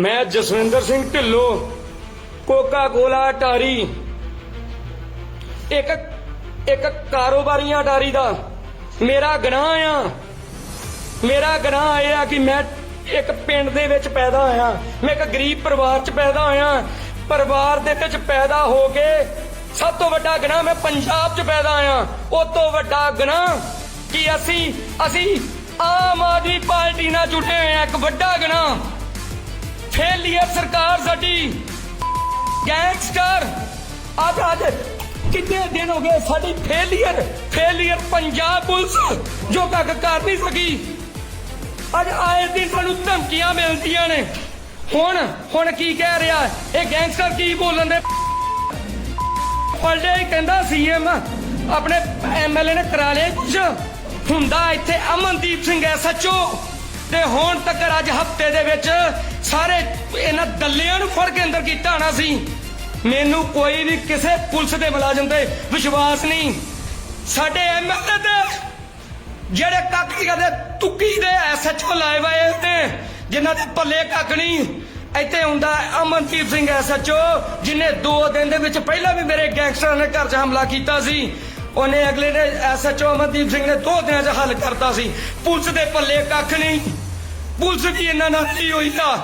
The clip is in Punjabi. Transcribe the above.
ਮੈਂ ਜਸਵਿੰਦਰ ਸਿੰਘ ਢਿੱਲੋਂ ਕੋਕਾ ਕੋਲਾ ਟਾਰੀ ਇੱਕ ਇੱਕ ਕਾਰੋਬਾਰੀਆਂ ਟਾਰੀ ਦਾ ਮੇਰਾ ਗੁਨਾਹ ਆ। ਮੇਰਾ ਗੁਨਾਹ ਇਹ ਆ ਕਿ ਮੈਂ ਇੱਕ ਪਿੰਡ ਦੇ ਵਿੱਚ ਪੈਦਾ ਹੋਇਆ। ਮੈਂ ਇੱਕ ਗਰੀਬ ਪਰਿਵਾਰ 'ਚ ਪੈਦਾ ਹੋਇਆ। ਪਰਿਵਾਰ ਦੇ ਵਿੱਚ ਪੈਦਾ ਹੋ ਕੇ ਸਭ ਤੋਂ ਵੱਡਾ ਗੁਨਾਹ ਮੈਂ ਪੰਜਾਬ 'ਚ ਪੈਦਾ ਹੋਇਆ। ਉਹ ਤੋਂ ਵੱਡਾ ਗੁਨਾਹ ਕਿ ਅਸੀਂ ਅਸੀਂ ਆਮ ਆਦਮੀ ਪਾਰਟੀ ਨਾਲ ਜੁੜੇ ਹੋਏ ਆ। ਇੱਕ ਵੱਡਾ ਗੁਨਾਹ। ਫੇਲੀਅਰ ਸਰਕਾਰ ਸਾਡੀ। ਗੈਂਗਸਟਰ ਅੱਜ ਅੱਜ ਕਿੰਨੇ ਦਿਨ ਹੋ ਗਏ ਸਾਡੀ ਫੇਲੀਅਰ ਫੇਲੀਅਰ ਪੰਜਾਬ ਪੁਲਿਸ, ਜੋ ਕੱਖ ਕਰ ਨਹੀਂ ਸਕੀ। ਅੱਜ ਆਏ ਦਿਨ ਸਾਨੂੰ ਧਮਕੀਆਂ ਮਿਲਦੀਆਂ ਨੇ। ਹੁਣ ਹੁਣ ਕੀ ਕਹਿ ਰਿਹਾ? ਇਹ ਗੈਂਗਸਟਰ ਕੀ ਬੋਲਣ ਦੇ? ਪਲਡੇ ਕਹਿੰਦਾ ਸੀਐਮ ਆਪਣੇ ਐਮਐਲਏ ਨੇ ਕਰਾ ਲਿਆ ਕੁਛ ਹੁੰਦਾ ਇੱਥੇ ਅਮਨਦੀਪ ਸਿੰਘ ਐਸਐਚਓ ਤੇ ਹੁਣ ਤੱਕ ਅੱਜ ਹਫ਼ਤੇ ਦੇ ਵਿੱਚ ਸਾਰੇ ਇਹਨਾਂ ਦੱਲਿਆਂ ਨੂੰ ਫੜ ਕੇ ਅੰਦਰ ਕੀਤਾ ਹੋਣਾ ਸੀ? ਮੈਨੂੰ ਕੋਈ ਵੀ ਕਿਸੇ ਪੁਲਿਸ ਦੇ ਮੁਲਾਜ਼ਮ ਤੇ ਵਿਸ਼ਵਾਸ ਨਹੀਂ। ਸਾਡੇ ਐਮਐਲਏ ਤੇ ਜਿਹੜੇ ਕੱਖ ਦੀ ਕਦੇ ਦੇ ਐਸਐਚਓ ਲਾਏ ਹੋਏ ਨੇ, ਜਿਨ੍ਹਾਂ ਦੇ ਪੱਲੇ ਕੱਖ ਨਹੀਂ। ਇੱਥੇ ਹੁੰਦਾ ਅਮਨਦੀਪ ਸਿੰਘ ਐਸਐਚਓ ਜਿਨੇ 2 ਦਿਨ ਦੇ ਵਿੱਚ ਪਹਿਲਾਂ ਵੀ ਮੇਰੇ ਗੈਂਗਸਟਰਾਂ ਨੇ ਘਰ 'ਚ ਹਮਲਾ ਕੀਤਾ ਸੀ। ਉਹਨੇ ਅਗਲੇ ਨੇ ਐਸਐਚਓ ਅਮਨਦੀਪ ਸਿੰਘ ਨੇ 2 ਦਿਨਾਂ 'ਚ ਹੱਲ ਕਰਤਾ ਸੀ। ਪੁਲਿਸ ਦੇ ਭੱਲੇ ਕੱਖ ਨਹੀਂ। ਪੁਲਿਸ ਵੀ ਇਹਨਾਂ ਨਾਲ ਨਹੀਂ ਹੋਈ ਤਾਂ